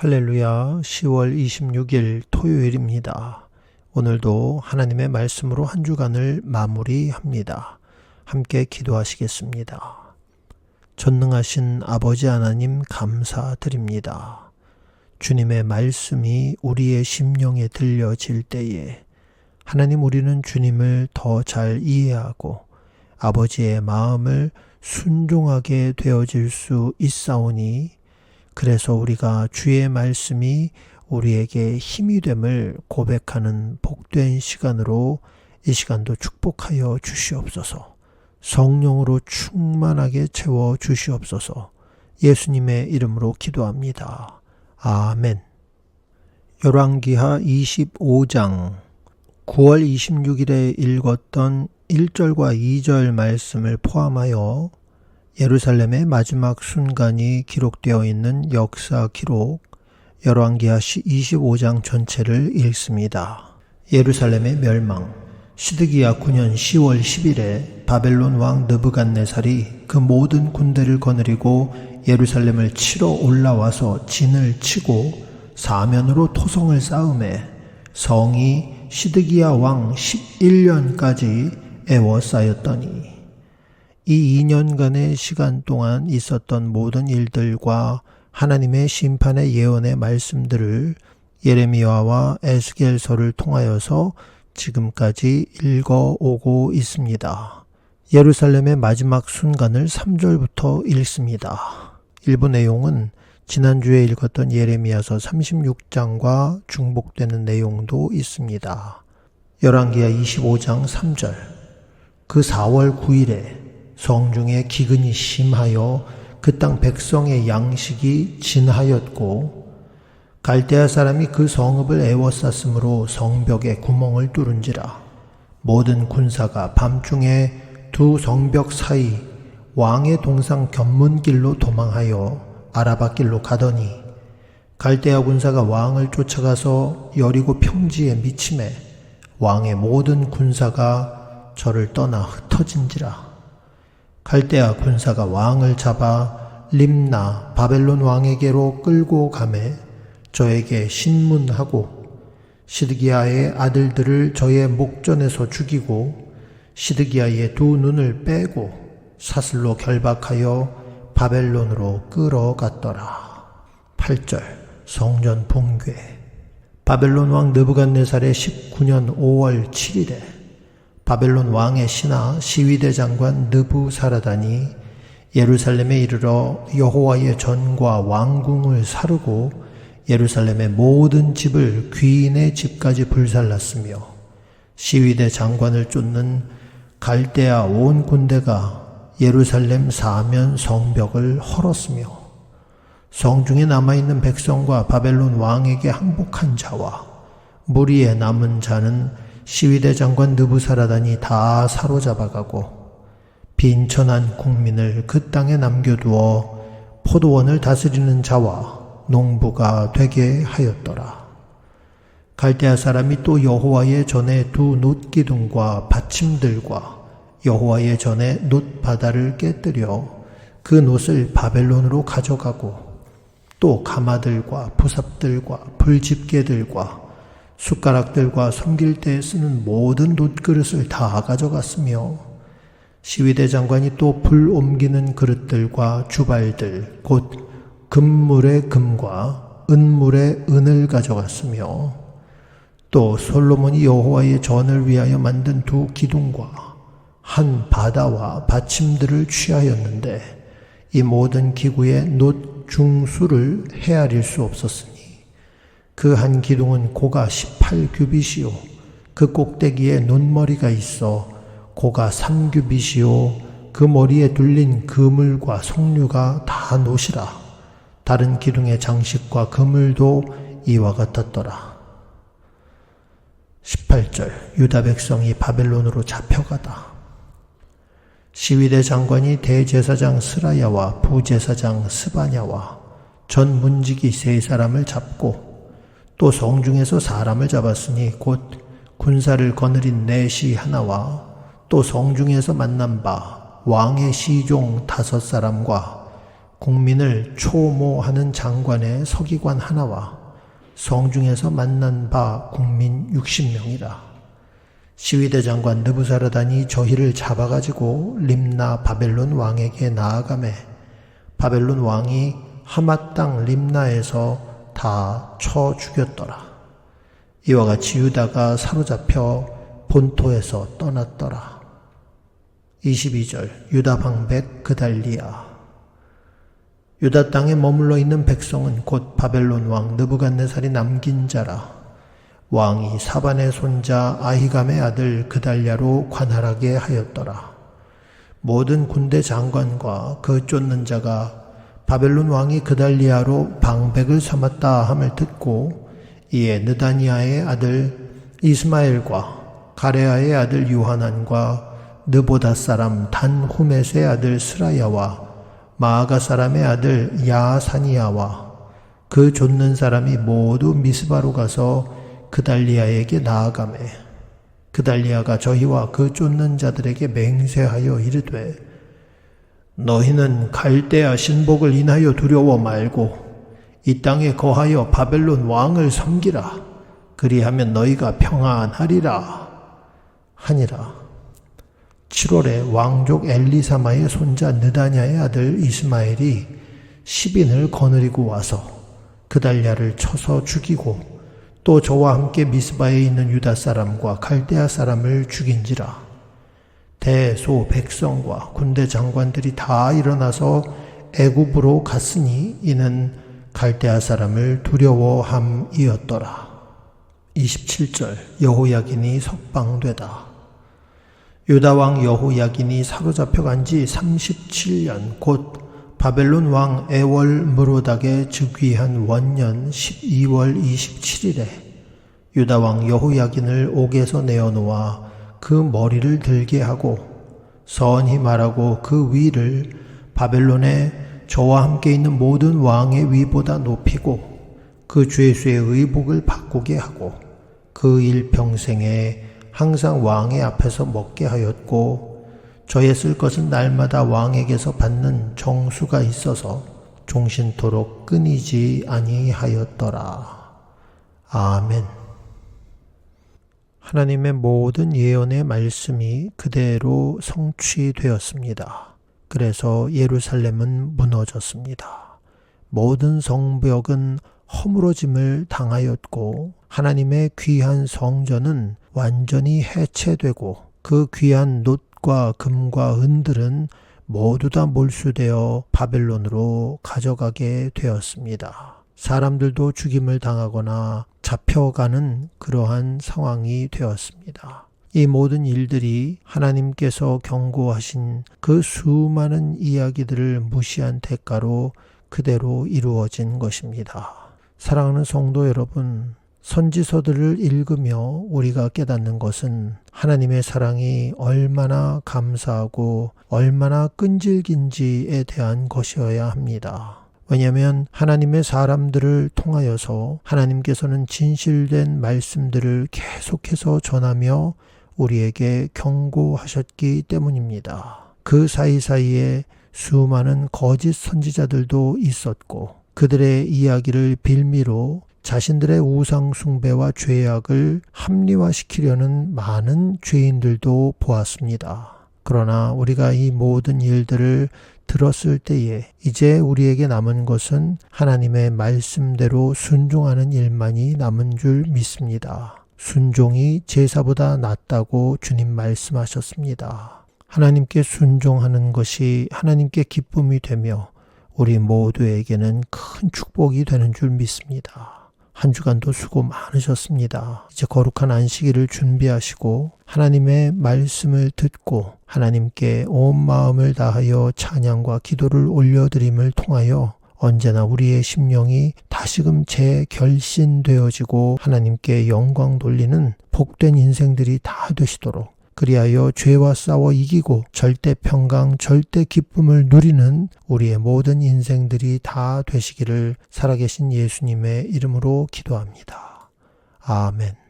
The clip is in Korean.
할렐루야 10월 26일 토요일입니다. 오늘도 하나님의 말씀으로 한 주간을 마무리합니다. 함께 기도하시겠습니다. 전능하신 아버지 하나님 감사드립니다. 주님의 말씀이 우리의 심령에 들려질 때에 하나님 우리는 주님을 더 잘 이해하고 아버지의 마음을 순종하게 되어질 수 있사오니 그래서 우리가 주의 말씀이 우리에게 힘이 됨을 고백하는 복된 시간으로 이 시간도 축복하여 주시옵소서. 성령으로 충만하게 채워 주시옵소서. 예수님의 이름으로 기도합니다. 아멘. 열왕기하 25장 9월 26일에 읽었던 1절과 2절 말씀을 포함하여 예루살렘의 마지막 순간이 기록되어 있는 역사 기록 열왕기하 25장 전체를 읽습니다. 예루살렘의 멸망 시드기야 9년 10월 10일에 바벨론 왕 느부갓네살이 그 모든 군대를 거느리고 예루살렘을 치러 올라와서 진을 치고 사면으로 토성을 쌓음에 성이 시드기야 왕 11년까지 애워싸였더니 이 2년간의 시간 동안 있었던 모든 일들과 하나님의 심판의 예언의 말씀들을 예레미야와 에스겔서를 통하여서 지금까지 읽어오고 있습니다. 예루살렘의 마지막 순간을 3절부터 읽습니다. 일부 내용은 지난주에 읽었던 예레미야서 36장과 중복되는 내용도 있습니다. 열왕기하 25장 3절 그 4월 9일에 성중에 기근이 심하여 그 땅 백성의 양식이 진하였고 갈대아 사람이 그 성읍을 애워쌌으므로 성벽에 구멍을 뚫은지라. 모든 군사가 밤중에 두 성벽 사이 왕의 동상 견문길로 도망하여 아라바 길로 가더니 갈대아 군사가 왕을 쫓아가서 여리고 평지에 미침해 왕의 모든 군사가 저를 떠나 흩어진지라 갈대아 군사가 왕을 잡아 림나 바벨론 왕에게로 끌고 가매 저에게 신문하고 시드기야의 아들들을 저의 목전에서 죽이고 시드기야의 두 눈을 빼고 사슬로 결박하여 바벨론으로 끌어갔더라. 8절 성전 붕괴 바벨론 왕 느부갓네살의 19년 5월 7일에 바벨론 왕의 신하 시위대 장관 느부사라단이 예루살렘에 이르러 여호와의 전과 왕궁을 사르고 예루살렘의 모든 집을 귀인의 집까지 불살랐으며 시위대 장관을 쫓는 갈대아 온 군대가 예루살렘 사면 성벽을 헐었으며 성중에 남아있는 백성과 바벨론 왕에게 항복한 자와 무리에 남은 자는 시위대 장관 느부사라단이 다 사로잡아가고 빈천한 국민을 그 땅에 남겨두어 포도원을 다스리는 자와 농부가 되게 하였더라. 갈대아 사람이 또 여호와의 전에 두 놋기둥과 받침들과 여호와의 전에 놋바다를 깨뜨려 그 놋을 바벨론으로 가져가고 또 가마들과 부삽들과 불집게들과 숟가락들과 섬길 때 쓰는 모든 놋그릇을 다 가져갔으며 시위대 장관이 또 불 옮기는 그릇들과 주발들 곧 금물의 금과 은물의 은을 가져갔으며 또 솔로몬이 여호와의 전을 위하여 만든 두 기둥과 한 바다와 받침들을 취하였는데 이 모든 기구의 놋 중수를 헤아릴 수 없었으니 그 한 기둥은 고가 18규빗이요. 그 꼭대기에 눈머리가 있어 고가 3규빗이요. 그 머리에 둘린 그물과 석류가 다 노시라. 다른 기둥의 장식과 그물도 이와 같았더라. 18절 유다 백성이 바벨론으로 잡혀가다. 시위대 장관이 대제사장 스라야와 부제사장 스바냐와 전 문지기 세 사람을 잡고 또 성중에서 사람을 잡았으니 곧 군사를 거느린 내 시 하나와 또 성중에서 만난 바 왕의 시종 다섯 사람과 국민을 초모하는 장관의 서기관 하나와 성중에서 만난 바 국민 60명이라. 시위대 장관 느부사르단이 저희를 잡아가지고 림나 바벨론 왕에게 나아가매 바벨론 왕이 하맛 땅 림나에서 다 쳐 죽였더라. 이와 같이 유다가 사로잡혀 본토에서 떠났더라. 22절 유다 방백 그달리아 유다 땅에 머물러 있는 백성은 곧 바벨론 왕 느부갓네살이 남긴 자라. 왕이 사반의 손자 아히감의 아들 그달랴로 관할하게 하였더라. 모든 군대 장관과 그 쫓는 자가 바벨론 왕이 그달리아로 방백을 삼았다 함을 듣고 이에 느다니아의 아들 이스마엘과 가레아의 아들 유하난과 느보다 사람 단후메스의 아들 스라야와 마아가 사람의 아들 야사니아와 그 쫓는 사람이 모두 미스바로 가서 그달리아에게 나아가매. 그달리아가 저희와 그 쫓는 자들에게 맹세하여 이르되 너희는 갈대아 신복을 인하여 두려워 말고 이 땅에 거하여 바벨론 왕을 섬기라. 그리하면 너희가 평안하리라. 하니라. 7월에 왕족 엘리사마의 손자 느다냐의 아들 이스마엘이 10인을 거느리고 와서 그달랴를 쳐서 죽이고 또 저와 함께 미스바에 있는 유다 사람과 갈대아 사람을 죽인지라 대소 백성과 군대 장관들이 다 일어나서 애굽으로 갔으니 이는 갈대아 사람을 두려워함이었더라. 27절 여호야긴이 석방되다. 유다 왕 여호야긴이 사로잡혀 간지 37년 곧 바벨론 왕 에월 무로닥의 즉위한 원년 12월 27일에 유다 왕 여호야긴을 옥에서 내어놓아 그 머리를 들게 하고 선히 말하고 그 위를 바벨론의 저와 함께 있는 모든 왕의 위보다 높이고 그 죄수의 의복을 바꾸게 하고 그 일 평생에 항상 왕의 앞에서 먹게 하였고 저의 쓸 것은 날마다 왕에게서 받는 정수가 있어서 종신토록 끊이지 아니하였더라. 아멘. 하나님의 모든 예언의 말씀이 그대로 성취되었습니다. 그래서 예루살렘은 무너졌습니다. 모든 성벽은 허물어짐을 당하였고 하나님의 귀한 성전은 완전히 해체되고 그 귀한 놋과 금과 은들은 모두 다 몰수되어 바벨론으로 가져가게 되었습니다. 사람들도 죽임을 당하거나 잡혀가는 그러한 상황이 되었습니다. 이 모든 일들이 하나님께서 경고하신 그 수많은 이야기들을 무시한 대가로 그대로 이루어진 것입니다. 사랑하는 성도 여러분, 선지서들을 읽으며 우리가 깨닫는 것은 하나님의 사랑이 얼마나 감사하고 얼마나 끈질긴지에 대한 것이어야 합니다. 왜냐하면 하나님의 사람들을 통하여서 하나님께서는 진실된 말씀들을 계속해서 전하며 우리에게 경고하셨기 때문입니다. 그 사이사이에 수많은 거짓 선지자들도 있었고 그들의 이야기를 빌미로 자신들의 우상숭배와 죄악을 합리화시키려는 많은 죄인들도 보았습니다. 그러나 우리가 이 모든 일들을 들었을 때에 이제 우리에게 남은 것은 하나님의 말씀대로 순종하는 일만이 남은 줄 믿습니다. 순종이 제사보다 낫다고 주님 말씀하셨습니다. 하나님께 순종하는 것이 하나님께 기쁨이 되며 우리 모두에게는 큰 축복이 되는 줄 믿습니다. 한 주간도 수고 많으셨습니다. 이제 거룩한 안식일을 준비하시고 하나님의 말씀을 듣고 하나님께 온 마음을 다하여 찬양과 기도를 올려드림을 통하여 언제나 우리의 심령이 다시금 재결신되어지고 하나님께 영광 돌리는 복된 인생들이 다 되시도록 그리하여 죄와 싸워 이기고 절대 평강, 절대 기쁨을 누리는 우리의 모든 인생들이 다 되시기를 살아계신 예수님의 이름으로 기도합니다. 아멘.